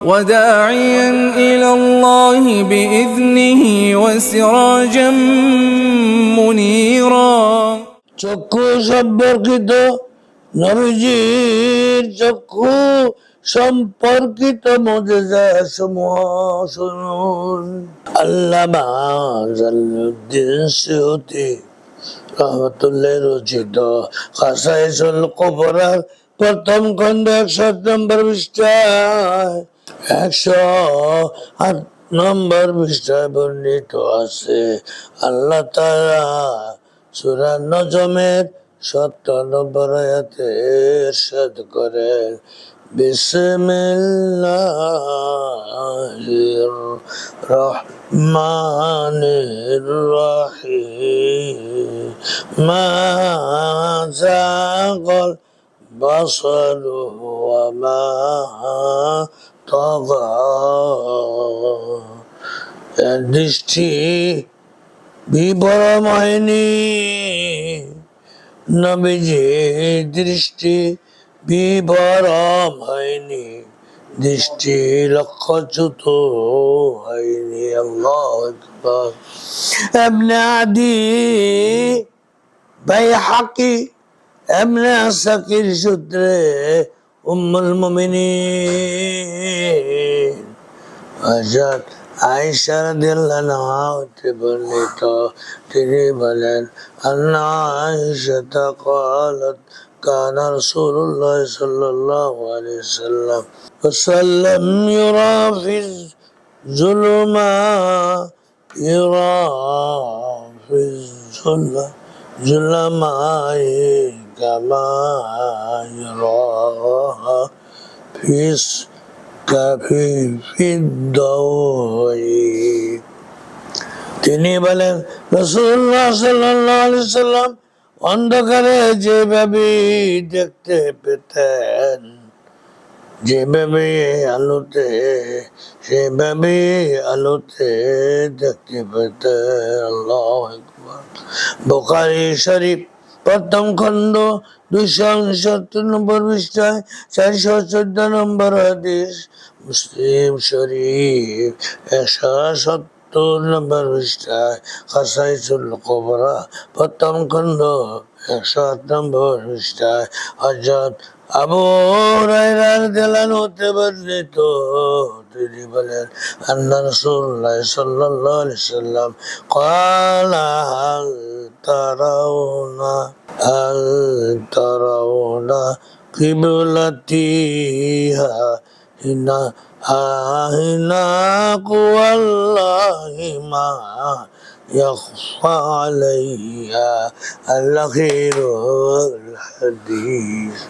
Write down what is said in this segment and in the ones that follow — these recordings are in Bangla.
وداعيا إلى الله بإذنه وسراجا منيرا চক্ষু সম্পর্কিত নবীজির চক্ষু সম্পর্কিত মজেজা সমূহ শুনুন আল্লামা জালালউদ্দিন সিউতি রহমতুল্লাহ রচিত খাসাইসুল কবরার প্রথম খণ্ড একশো আট নম্বর পৃষ্ঠায় একশো আট নম্বর পৃষ্ঠায় বর্ণিত আছে। আল্লাহ তারা সুরা নজমের সত্তর নম্বর আয়াতে ইরশাদ করেন, বিসমিল্লাহির রহমানির রহিম মা জাগল বসর ওয়া মা দৃষ্টি বিভ্রম নবীজি দৃষ্টি বিভ্রম হয়নি দৃষ্টি লক্ষ্যচ্যুত হয়নি এমনি আদি ভাই হাকি এমনি সাকির সূত্রে উম্মুল মুমিনিন হযরত আয়েশা রাদিয়াল্লাহু আনহা হতে বর্ণিত তিনি বলেন আন্না আয়েশা قالت كان رسول الله صلى الله عليه وسلم وسلم يرى في الظلمات يرى في الظلمات ظلماء كما يرى في في في الضوء তিনি বলেন রসুল্লাহ সাল্লাহ সাল্লাম অন্ধকারে যেভাবে দেখতে পেতেন যেভাবে আলোতে সেভাবে আলোতে দেখতে পেতেন আল্লাহ আকবার বোকারি শরীফ প্রথম খণ্ড দুইশো উনসত্তর নম্বর পৃষ্ঠায় চারশো চোদ্দ নম্বর হাদিস মুসলিম শরীফ, একশো সত্তর নম্বর পৃষ্ঠায় খাসাইসুল কবরা, প্রথম খণ্ড একশো আট নম্বর পৃষ্ঠায় হজরত আবু রায়রার দেলান হতে বর্ণিত। তিনি বলেন, আন্না রসুল্লাহ সাল্লাহ সাল্লাম কালা ترون هل ترون قبلتي هنا هنا قوى الله ما يخفى عليها الأخير الحديث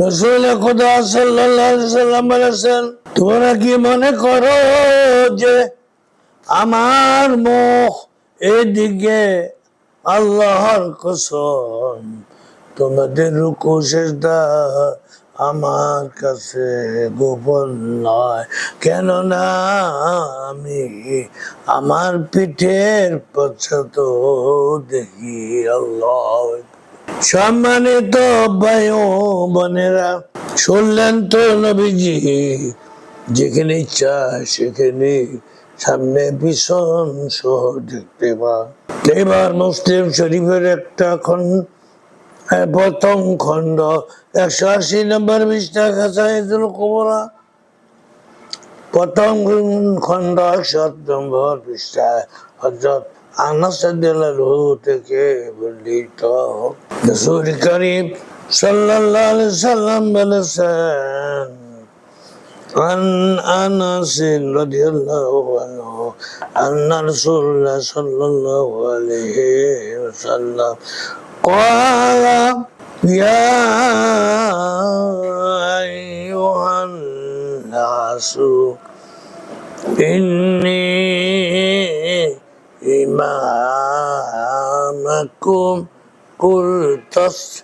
رسول خدا صلى الله عليه وسلم তোমরা কি মনে করো যে আমার মুখ এদিকে আল্লাহর কসম? তোমাদের রুকু আমার কাছে গোপন নয়। কেননা আমি আমার পিঠের পশ্চাৎ দেখি আল্লাহ। সম্মানিত বায়ু বোনেরা, শুনলেন তো নবীজি যেখানে ইচ্ছা সেখানে সামনে ভীষণ শহর দেখতে পা এবার মুসলিম শরীফের একটা খন্ড প্রথম খণ্ড, একশো আশি নম্বর পৃষ্ঠা খাসাইদুল কুমরা প্রথম খণ্ড একশো নম্বর পৃষ্ঠায় হজরত আনাস রাদিয়াল্লাহু থেকে বর্ণিত। রাসূল করিম সাল্লাল্লাহু সাল্লাম বলেছেন عن أنس رضي الله عنه أن رسول الله صلى الله عليه وسلم قال يا أيها الناس إني إمامكم قل تص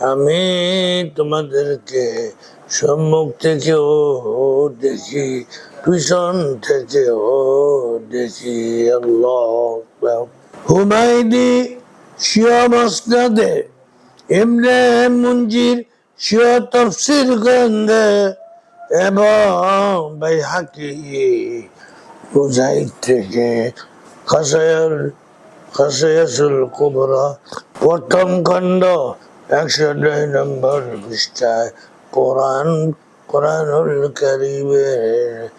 আমি তোমাদেরকে সম্মুখ থেকেও দেখি, পিছন থেকেও দেখি, আল্লাহ হুমায়ুনি শিয়া মসনাদে এমনে মঞ্জির শিয়া তফসির গন্ধে এবং ভাই হাকি মুজাহিদ থেকে খাসায়াল খাসায়াসুল কুবরা প্রথম খণ্ড একশো নয় নম্বর পৃষ্ঠায় কোরআন কোরআনুল করিমের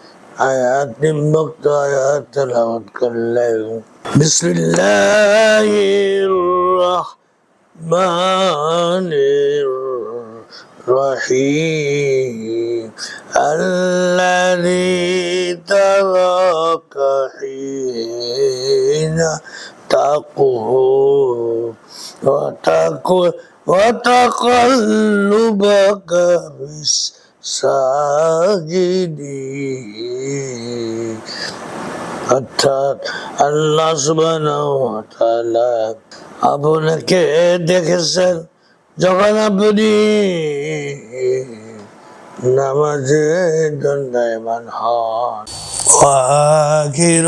আয়াত নিম্মুক্ত আয়াত তেলাওয়াত করলেন বিসমিল্লাহির রহমানির رحيم الذي تراك حين تقوم وتقوم وتقلبك في الساجدين অর্থাৎ আল্লাহ সুবহানাহু ওয়া তাআলা আপনাকে দেখেছেন যখন আপনি নামাজে দণ্ডায়মান হন وآخر